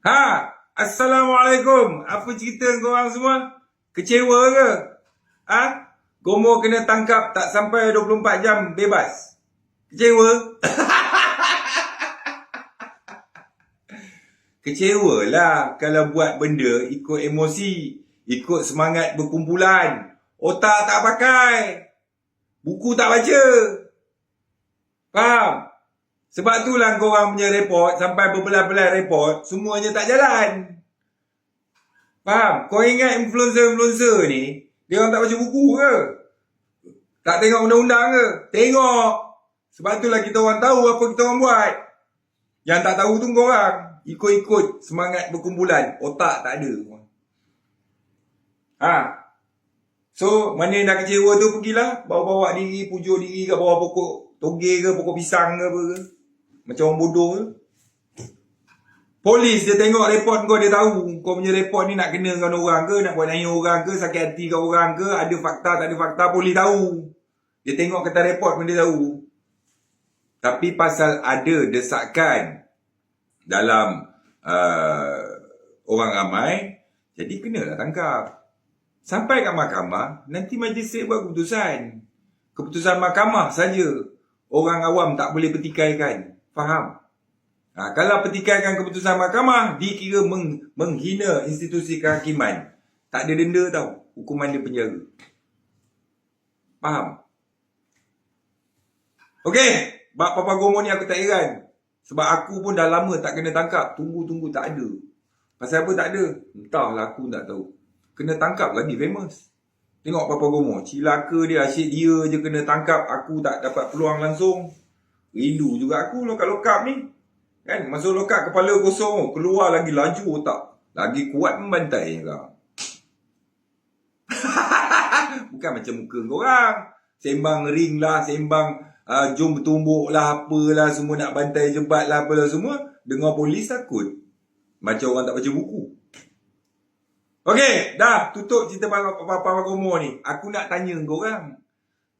Ha, Assalamualaikum. Apa cerita korang semua? Kecewa ke? Ha? Gomo kena tangkap tak sampai 24 jam bebas. Kecewa? Kecewa lah kalau buat benda ikut emosi, ikut semangat berkumpulan. Otak tak pakai. Buku tak baca. Faham? Sebab itulah korang punya report sampai berbelah-belah report semuanya tak jalan. Faham? Kau ingat influencer-influencer ni dia orang tak baca buku ke? Tak tengok undang-undang ke? Tengok. Sebab itulah kita orang tahu apa kita orang buat. Yang tak tahu tu korang. Ikut-ikut semangat berkumpulan. Otak tak ada. Ha. So, mana yang dah kecewa tu pergilah. Bawa-bawa diri, pujuk diri kat bawah pokok toge ke, pokok pisang ke apa ke. Macam orang bodoh ke. Polis dia tengok report kau dia tahu kau punya report ni nak kena dengan orang ke, nak buat nanya orang ke, sakit hati kat orang ke, ada fakta tak ada fakta, polis tahu. Dia tengok kata report pun dia tahu. Tapi pasal ada desakan dalam uh, orang ramai, jadi kenalah tangkap. Sampai kat mahkamah, nanti majlis buat keputusan. Keputusan mahkamah saja orang awam tak boleh petikaikan. Faham? Ha, kalau petikaikan keputusan mahkamah, dikira meng, menghina institusi kehakiman. Tak ada denda tau. Hukuman dia penjara. Faham? Okey. Bak Papa Gomo ni aku tak heran. Sebab aku pun dah lama tak kena tangkap. Tunggu-tunggu tak ada. Pasal apa tak ada? Entahlah aku tak tahu. Kena tangkap lagi famous. Tengok Papa Gomo. Cilaka dia asyik dia je kena tangkap. Aku tak dapat peluang langsung. Rindu juga aku lokap-lokap ni. Kan? Masuk lokap kepala kosong. Keluar lagi laju otak. Lagi kuat membantai kau. Bukan macam muka korang. Sembang ring lah. Sembang uh, jom bertumbuk lah. Apalah semua nak bantai jebat lah. Apalah semua. Dengar polis takut. Macam orang tak baca buku. Okey, dah tutup cerita Papa Gomo ni. Aku nak tanya korang.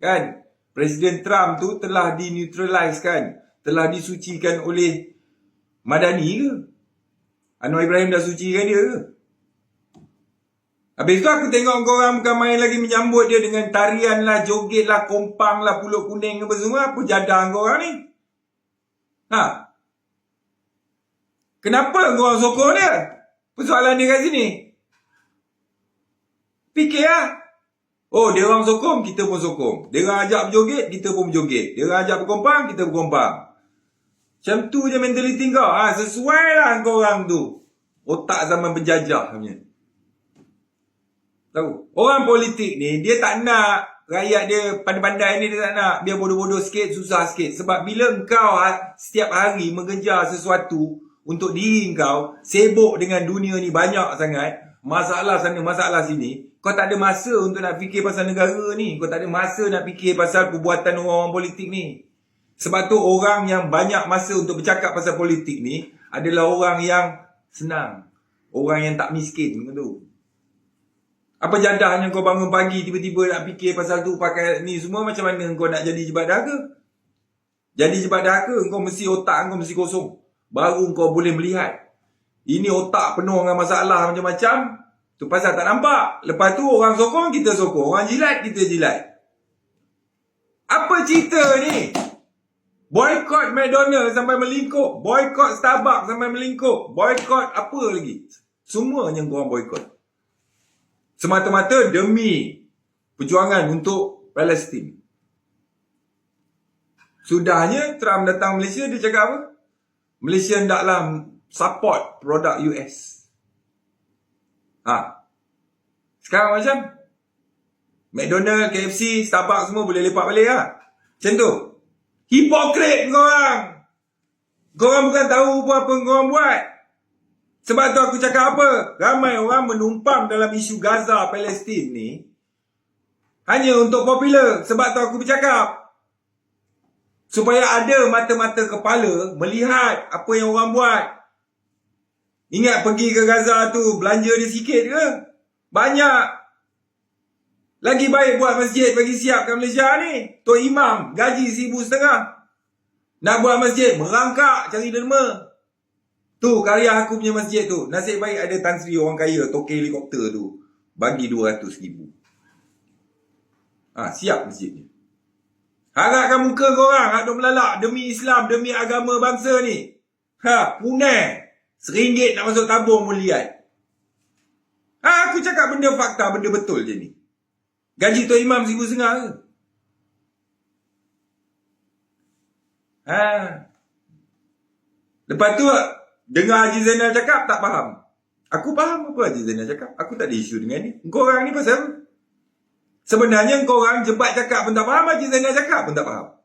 Kan? Presiden Trump tu telah dineutralize kan? Telah disucikan oleh Madani ke? Anwar Ibrahim dah sucikan dia ke? Habis tu aku tengok korang bukan main lagi menyambut dia dengan tarian lah, joget lah, kompang lah, pulut kuning apa semua. Apa jadah korang ni? Ha? Kenapa korang sokong dia? Persoalan dia kat sini. Fikir lah. Oh, dia orang sokong, kita pun sokong. Dia orang ajak berjoget, kita pun berjoget. Dia orang ajak berkompang, kita berkompang. Macam tu je mentaliti kau. Ha, sesuai lah kau orang tu. Otak zaman penjajah punya. Tahu? Orang politik ni, dia tak nak rakyat dia pandai-pandai ni dia tak nak. Biar bodoh-bodoh sikit, susah sikit. Sebab bila kau ha, setiap hari mengejar sesuatu untuk diri kau, sibuk dengan dunia ni banyak sangat, masalah sana, masalah sini, kau tak ada masa untuk nak fikir pasal negara ni. Kau tak ada masa nak fikir pasal perbuatan orang-orang politik ni. Sebab tu orang yang banyak masa untuk bercakap pasal politik ni adalah orang yang senang. Orang yang tak miskin macam tu. Apa jadahnya kau bangun pagi tiba-tiba nak fikir pasal tu pakai ni semua macam mana kau nak jadi jebat dahaga? Jadi jebat dahaga kau mesti otak kau mesti kosong. Baru kau boleh melihat. Ini otak penuh dengan masalah macam-macam. Tu pasal tak nampak. Lepas tu orang sokong kita sokong. Orang jilat kita jilat. Apa cerita ni? Boycott McDonald sampai melingkup. Boycott Starbucks sampai melingkup. Boycott apa lagi? Semua yang korang boycott. Semata-mata demi perjuangan untuk Palestin. Sudahnya Trump datang Malaysia dia cakap apa? Malaysia hendaklah support produk US. Ha. Sekarang macam McDonald, KFC, Starbucks semua boleh lepak balik lah. Macam tu. Hipokrit korang. Korang bukan tahu apa apa korang buat. Sebab tu aku cakap apa? Ramai orang menumpang dalam isu Gaza, Palestin ni. Hanya untuk popular. Sebab tu aku bercakap. Supaya ada mata-mata kepala melihat apa yang orang buat. Ingat pergi ke Gaza tu belanja dia sikit ke? Banyak. Lagi baik buat masjid bagi siap kat Malaysia ni. Tok Imam gaji seribu setengah. Nak buat masjid merangkak cari derma. Tu karya aku punya masjid tu. Nasib baik ada Tan Sri orang kaya toke helikopter tu. Bagi 200 ribu. Ha, siap masjid ni. Harapkan muka korang hak duk melalak demi Islam, demi agama bangsa ni. Ha, punai. Seringgit nak masuk tabung pun lihat. Ha, aku cakap benda fakta, benda betul je ni. Gaji tu imam seribu setengah ke? Ha. Lepas tu, dengar Haji Zainal cakap, tak faham. Aku faham apa Haji Zainal cakap. Aku tak ada isu dengan ni. Kau orang ni pasal? Sebenarnya kau orang jebat cakap pun tak faham, Haji Zainal cakap pun tak faham.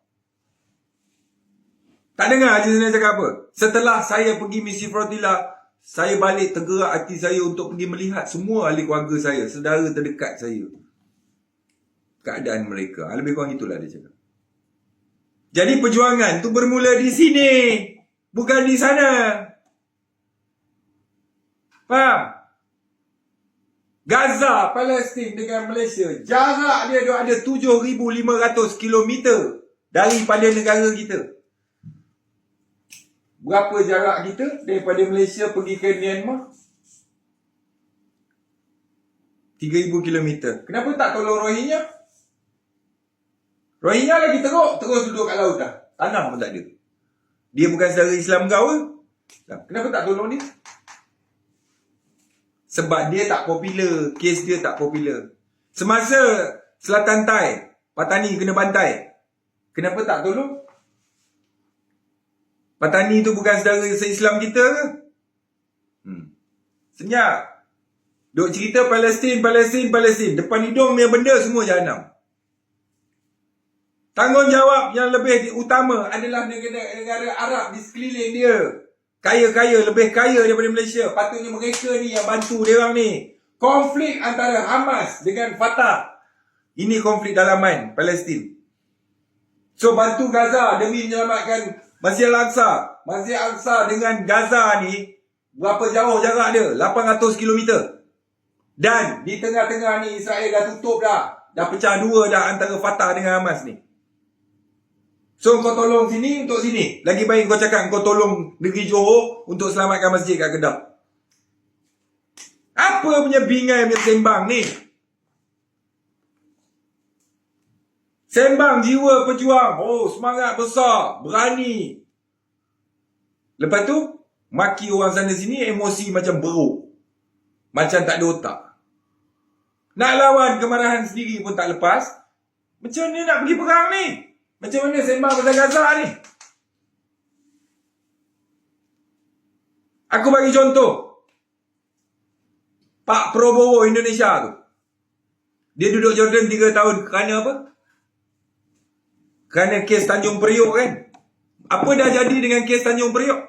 Tak dengar Haji Zainal cakap apa? Setelah saya pergi misi Frotila, saya balik tergerak hati saya untuk pergi melihat semua ahli keluarga saya, saudara terdekat saya. Keadaan mereka. Ha, lebih kurang itulah dia cakap. Jadi perjuangan tu bermula di sini. Bukan di sana. Faham? Gaza, Palestin dengan Malaysia. Jarak dia ada 7,500 km daripada negara kita. Berapa jarak kita daripada Malaysia pergi ke Myanmar? 3,000 km. Kenapa tak tolong Rohingya? Rohingya lagi teruk, terus duduk kat laut dah. Tanah pun tak ada. Dia bukan saudara Islam kau ke? Kenapa tak tolong dia? Sebab dia tak popular. Kes dia tak popular. Semasa Selatan Tai, Patani kena bantai. Kenapa tak tolong? Patani tu bukan saudara se-Islam kita ke? Hmm. Senyap. Duk cerita Palestin, Palestin, Palestin. Depan hidung punya benda semua jahanam. Tanggungjawab yang lebih utama adalah negara-negara Arab di sekeliling dia. Kaya-kaya, lebih kaya daripada Malaysia. Patutnya mereka ni yang bantu dia orang ni. Konflik antara Hamas dengan Fatah. Ini konflik dalaman Palestin. So bantu Gaza demi menyelamatkan Masjid Al-Aqsa. Masjid Al-Aqsa dengan Gaza ni berapa jauh jarak dia? 800 km. Dan di tengah-tengah ni Israel dah tutup dah. Dah pecah dua dah antara Fatah dengan Hamas ni. So kau tolong sini untuk sini. Lagi baik kau cakap kau tolong negeri Johor untuk selamatkan masjid kat Kedah. Apa punya bingai punya sembang ni? Sembang jiwa pejuang. Oh, semangat besar. Berani. Lepas tu, maki orang sana sini emosi macam beruk. Macam tak ada otak. Nak lawan kemarahan sendiri pun tak lepas. Macam mana nak pergi perang ni? Macam mana sembang pasal Gaza ni? Aku bagi contoh. Pak Prabowo Indonesia tu. Dia duduk Jordan 3 tahun kerana apa? Kerana kes Tanjung Priok kan? Apa dah jadi dengan kes Tanjung Priok?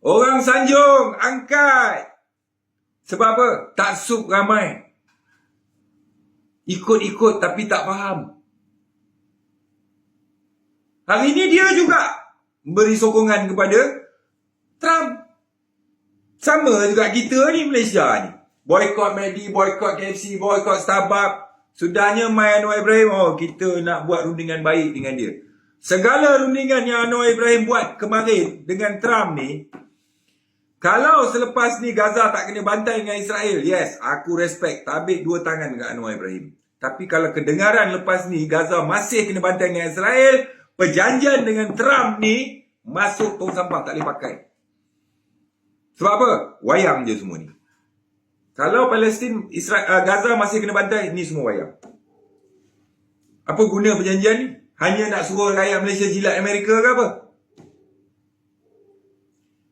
Orang Sanjung angkat. Sebab apa? Tak sub ramai. Ikut-ikut tapi tak faham. Hari ini dia juga beri sokongan kepada Trump. Sama juga kita ni Malaysia ni. Boykot McD, boykot KFC, boykot Starbucks. Sudahnya Mai Anwar Ibrahim, oh kita nak buat rundingan baik dengan dia. Segala rundingan yang Anwar Ibrahim buat kemarin dengan Trump ni, kalau selepas ni Gaza tak kena bantai dengan Israel, yes, aku respect. Tabik dua tangan dengan Anwar Ibrahim. Tapi kalau kedengaran lepas ni Gaza masih kena bantai dengan Israel, perjanjian dengan Trump ni masuk tong sampah tak boleh pakai. Sebab apa? Wayang je semua ni. Kalau Palestin, Israel, uh, Gaza masih kena bantai, ni semua wayang. Apa guna perjanjian ni? Hanya nak suruh rakyat Malaysia jilat Amerika ke apa?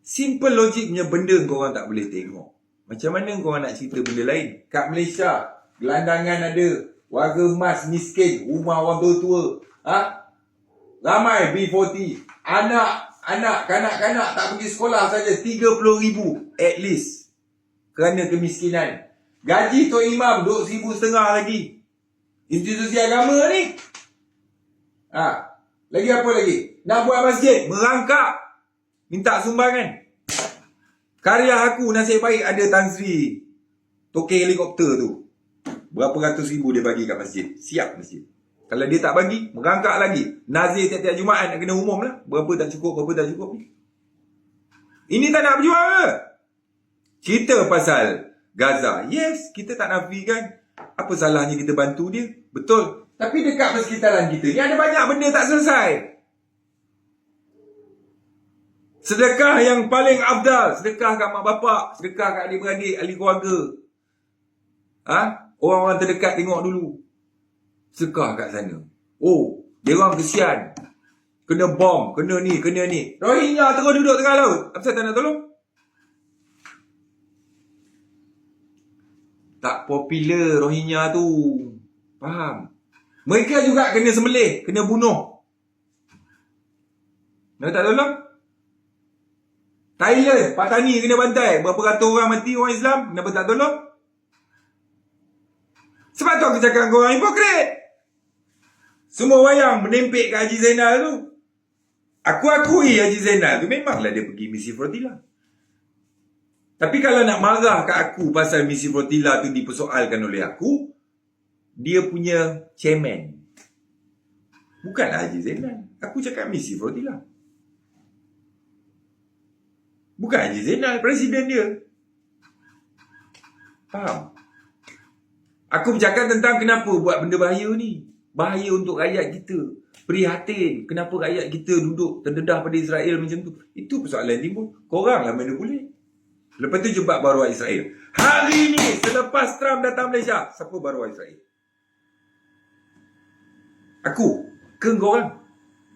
Simple logik punya benda kau orang tak boleh tengok. Macam mana kau orang nak cerita benda lain? Kat Malaysia, gelandangan ada, Warga emas miskin, rumah orang tua-tua. Ha? Ramai B40. Anak, anak, kanak-kanak tak pergi sekolah saja 30 ribu at least. Kerana kemiskinan. Gaji Tok Imam duduk seribu setengah lagi. Institusi agama ni. Ha. Lagi apa lagi? Nak buat masjid, merangkak. Minta sumbangan. Karya aku nasib baik ada Tan Sri. Tokek helikopter tu. Berapa ratus ribu dia bagi kat masjid. Siap masjid. Kalau dia tak bagi, merangkak lagi. Nazir tiap-tiap Jumaat nak kena umum lah. Berapa tak cukup, berapa tak cukup. Ini tak nak berjuang ke? Cerita pasal Gaza. Yes, kita tak nafikan. Apa salahnya kita bantu dia? Betul. Tapi dekat persekitaran kita ni ada banyak benda tak selesai. Sedekah yang paling afdal. Sedekah kat mak bapak. Sedekah kat adik-beradik, ahli keluarga. Ha? Orang-orang terdekat tengok dulu. Sedekah kat sana. Oh, dia orang kesian. Kena bom, kena ni, kena ni. Rohingya terus duduk tengah laut. Apa saya tak nak tolong? Tak popular Rohingya tu. Faham? Mereka juga kena sembelih, kena bunuh. Nak tak tolong? Thailand, Pak Tani kena bantai. Berapa ratus orang mati orang Islam. Kenapa tak tolong? Sebab tu aku cakap kau orang hipokrit. Semua wayang menempik ke Haji Zainal tu. Aku akui Haji Zainal tu memanglah dia pergi misi Frotila. Tapi kalau nak marah ke aku pasal misi Frotila tu dipersoalkan oleh aku, dia punya chairman. Bukanlah Haji Zainal. Aku cakap misi Frotila. Bukan Haji Zainal, presiden dia. Faham? Aku bercakap tentang kenapa buat benda bahaya ni. Bahaya untuk rakyat kita. Prihatin. Kenapa rakyat kita duduk terdedah pada Israel macam tu. Itu persoalan timbul. Korang lah mana boleh. Lepas tu jumpa baru Israel. Hari ni selepas Trump datang Malaysia. Siapa baru Israel? Aku. Ke?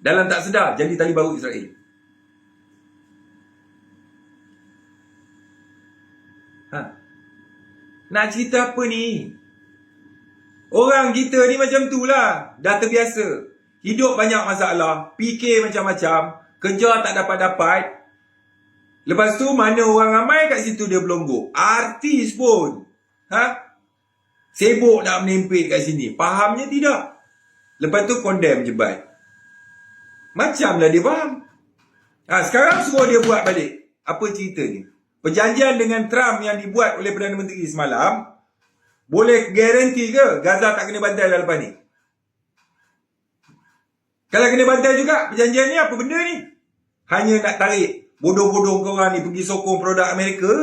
Dalam tak sedar jadi tali baru Israel. Ha. Nak cerita apa ni? Orang kita ni macam tu lah. Dah terbiasa. Hidup banyak masalah. Fikir macam-macam. Kerja tak dapat-dapat. Lepas tu mana orang ramai kat situ dia belonggok. Artis pun. Ha? Sibuk nak menempel kat sini. Fahamnya tidak. Lepas tu condemn jebat. Macamlah dia faham. Ha, sekarang suruh dia buat balik. Apa ceritanya? Perjanjian dengan Trump yang dibuat oleh Perdana Menteri semalam boleh garanti ke Gaza tak kena bantai dah lepas ni? Kalau kena bantai juga perjanjian ni apa benda ni? Hanya nak tarik bodoh-bodoh korang ni pergi sokong produk Amerika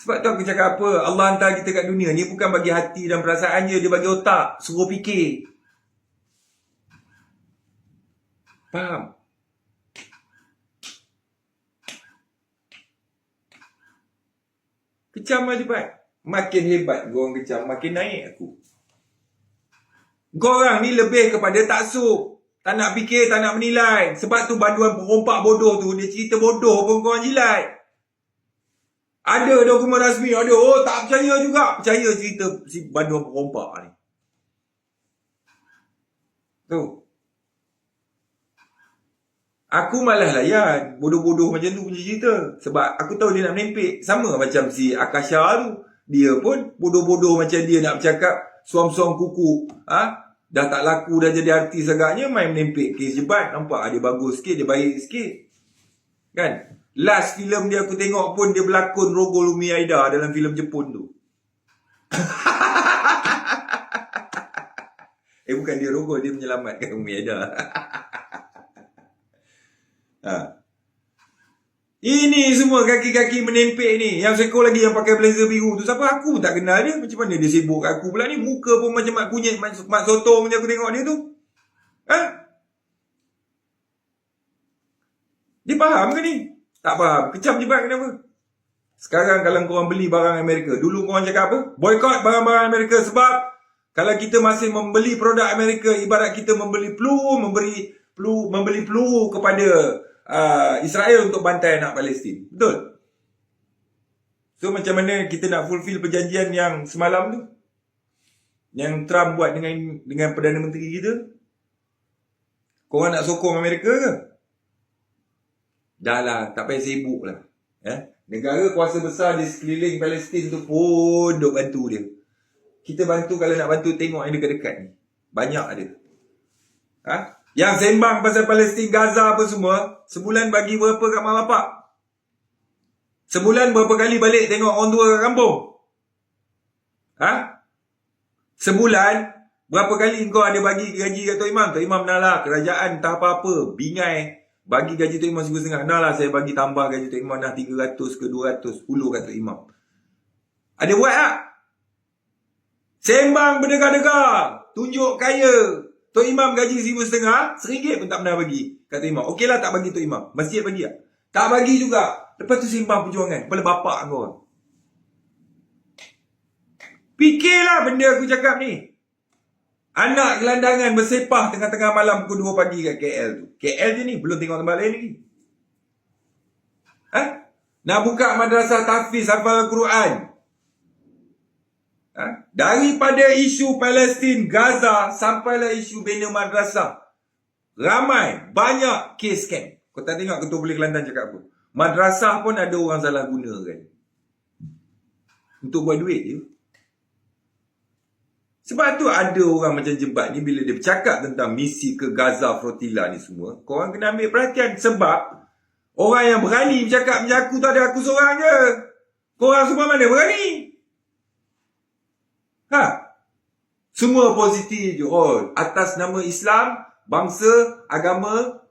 Sebab tu aku cakap apa? Allah hantar kita kat dunia ni bukan bagi hati dan perasaan je. Dia bagi otak. Suruh fikir. Faham? Kecam aja pak. Makin hebat korang kecam, makin naik aku. Korang ni lebih kepada taksub. Tak nak fikir, tak nak menilai. Sebab tu banduan perompak bodoh tu, dia cerita bodoh pun korang jilat. Ada dokumen rasmi, ada. Oh, tak percaya juga. Percaya cerita si banduan perompak ni. Tu. Aku malah layan bodoh-bodoh macam tu punya cerita. Sebab aku tahu dia nak menempik. Sama macam si Akasha tu. Dia pun bodoh-bodoh macam dia nak bercakap suam-suam kuku. Ha? Dah tak laku dah jadi artis agaknya main menempik kes jebat. Nampak dia bagus sikit, dia baik sikit. Kan? Last filem dia aku tengok pun dia berlakon Rogol Umi Aida dalam filem Jepun tu. eh bukan dia Rogol, dia menyelamatkan Umi Aida. Ha. Ini semua kaki-kaki menempel ni. Yang seekor lagi yang pakai blazer biru tu. Siapa aku tak kenal dia. Macam mana dia sibuk aku pula ni. Muka pun macam mak kunyit. Mak, mak sotong je aku tengok dia tu. Ha? Dia faham ke ni? Tak faham. Kecam je bang kenapa? Sekarang kalau korang beli barang Amerika. Dulu korang cakap apa? Boykot barang-barang Amerika sebab kalau kita masih membeli produk Amerika ibarat kita membeli peluru, memberi peluru, membeli peluru kepada uh, Israel untuk bantai anak Palestin. Betul? So macam mana kita nak fulfill perjanjian yang semalam tu? Yang Trump buat dengan dengan Perdana Menteri kita? Korang nak sokong Amerika ke? Dah lah, tak payah sibuk lah. Eh? Negara kuasa besar di sekeliling Palestin tu pun duk bantu dia. Kita bantu kalau nak bantu tengok yang dekat-dekat ni. Banyak ada. Ha? Yang sembang pasal Palestin, Gaza apa semua, sebulan bagi berapa kat mak bapak? Sebulan berapa kali balik tengok orang tua kat kampung? Ha? Sebulan, berapa kali kau ada bagi gaji kat Tok Imam? Tok Imam nak lah, kerajaan tak apa-apa, bingai. Bagi gaji Tok Imam RM1.5. Nah lah saya bagi tambah gaji Tok Imam dah 300 ke 200. 10 kat Tok Imam. Ada buat tak? Sembang berdekar-dekar. Tunjuk kaya. Tok Imam gaji RM1.5, RM1 pun tak pernah bagi. Kata Imam, okeylah tak bagi Tok Imam. Masjid bagi tak? Tak bagi juga. Lepas tu sembang perjuangan. Kepala bapak kau. Fikirlah benda aku cakap ni. Anak gelandangan bersepah tengah-tengah malam pukul 2 pagi kat KL tu. KL je ni, belum tengok tempat lain lagi. Ha? Nak buka madrasah tahfiz hafal Al-Quran. Ha? Daripada isu Palestin, Gaza, sampailah isu bina madrasah. Ramai, banyak kes scam. Kau tak tengok ketua boleh Kelantan cakap apa? Madrasah pun ada orang salah guna kan. Untuk buat duit je. Sebab tu ada orang macam jebat ni bila dia bercakap tentang misi ke Gaza Flotilla ni semua, korang kena ambil perhatian sebab orang yang berani bercakap macam aku tu ada aku seorang je. Korang semua mana berani? Ha? Semua positif je. Oh, atas nama Islam, bangsa, agama,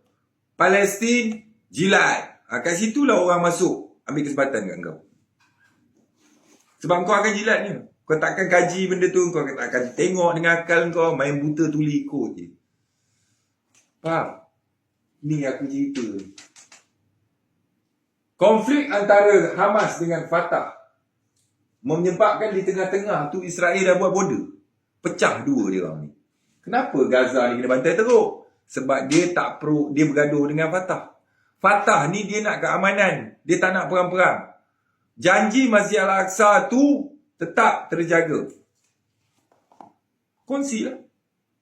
Palestin, jilat. Ha, kat situlah orang masuk ambil kesempatan kat kau. Sebab kau akan jilat ni. Kau takkan kaji benda tu, kau tak kaji. Tengok dengan akal kau, main buta tuli ikut je. Faham? Ni aku cerita. Konflik antara Hamas dengan Fatah menyebabkan di tengah-tengah tu Israel dah buat border. Pecah dua dia orang ni. Kenapa Gaza ni kena bantai teruk? Sebab dia tak pro, dia bergaduh dengan Fatah. Fatah ni dia nak keamanan. Dia tak nak perang-perang. Janji Masjid Al-Aqsa tu tetap terjaga. Kongsi lah.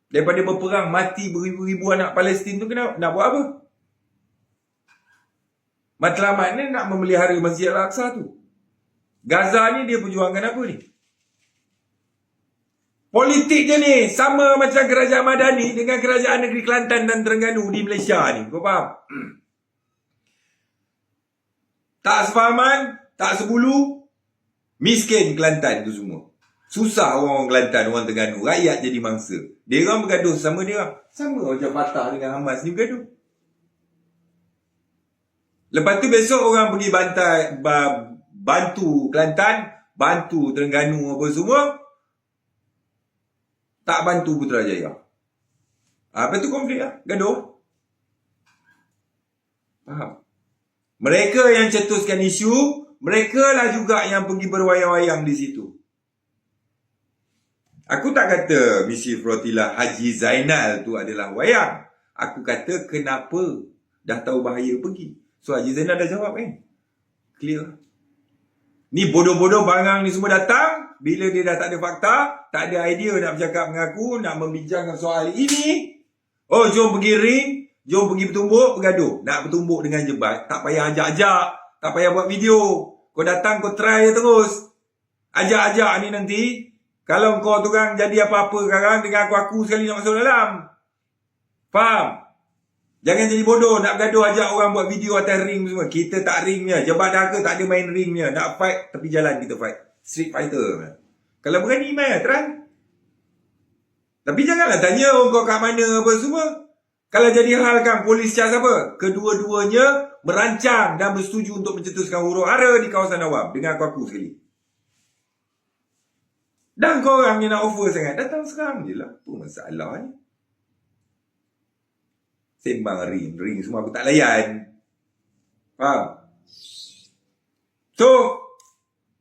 Daripada berperang mati beribu-ribu anak Palestin tu kena nak buat apa? Matlamat ni nak memelihara Masjid Al-Aqsa tu. Gaza ni dia perjuangkan apa ni? Politik je ni sama macam kerajaan Madani dengan kerajaan negeri Kelantan dan Terengganu di Malaysia ni. Kau faham? tak sefahaman, tak sebulu, Miskin Kelantan tu semua. Susah orang-orang Kelantan, orang Terengganu. Rakyat jadi mangsa. Dia orang bergaduh sama dia orang. Sama macam Fatah dengan Hamas ni bergaduh. Lepas tu besok orang pergi bantai, bantu Kelantan, bantu Terengganu apa semua. Tak bantu Putrajaya. Apa tu konflik lah? Gaduh. Faham? Mereka yang cetuskan isu, mereka lah juga yang pergi berwayang-wayang di situ. Aku tak kata misi Flotilla Haji Zainal tu adalah wayang. Aku kata kenapa dah tahu bahaya pergi. So Haji Zainal dah jawab kan. Clear. Ni bodoh-bodoh barang ni semua datang. Bila dia dah tak ada fakta, tak ada idea nak bercakap dengan aku, nak membincangkan soal ini. Oh jom pergi ring, jom pergi bertumbuk, bergaduh. Nak bertumbuk dengan jebat, tak payah ajak-ajak. Tak payah buat video. Kau datang kau try je terus. Ajak-ajak ni nanti. Kalau kau tu kan jadi apa-apa sekarang dengan aku-aku sekali nak masuk dalam. Faham? Jangan jadi bodoh nak bergaduh ajak orang buat video atas ring semua. Kita tak ring ringnya. Jebat dahaga tak ada main ring ringnya. Nak fight tepi jalan kita fight. Street fighter. Kalau berani main try. Tapi janganlah tanya orang kau kat mana apa semua. Kalau jadi hal kan polis cas apa? Kedua-duanya merancang dan bersetuju untuk mencetuskan huru hara di kawasan awam. Dengan aku-aku sekali. Dan korang yang nak offer sangat, datang sekarang je lah. Apa masalah ni? Sembang ring, ring semua aku tak layan. Faham? So,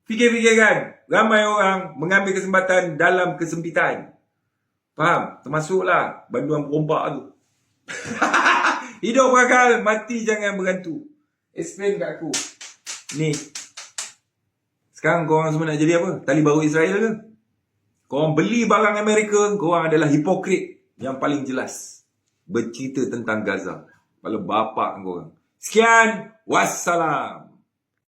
fikir-fikirkan. Ramai orang mengambil kesempatan dalam kesempitan. Faham? Termasuklah banduan perompak tu. Hidup bakal mati jangan bergantu. Explain kat aku. Ni. Sekarang korang semua nak jadi apa? Tali baru Israel ke? Korang beli barang Amerika, korang adalah hipokrit yang paling jelas. Bercerita tentang Gaza. Kepala bapak korang. Sekian. Wassalam.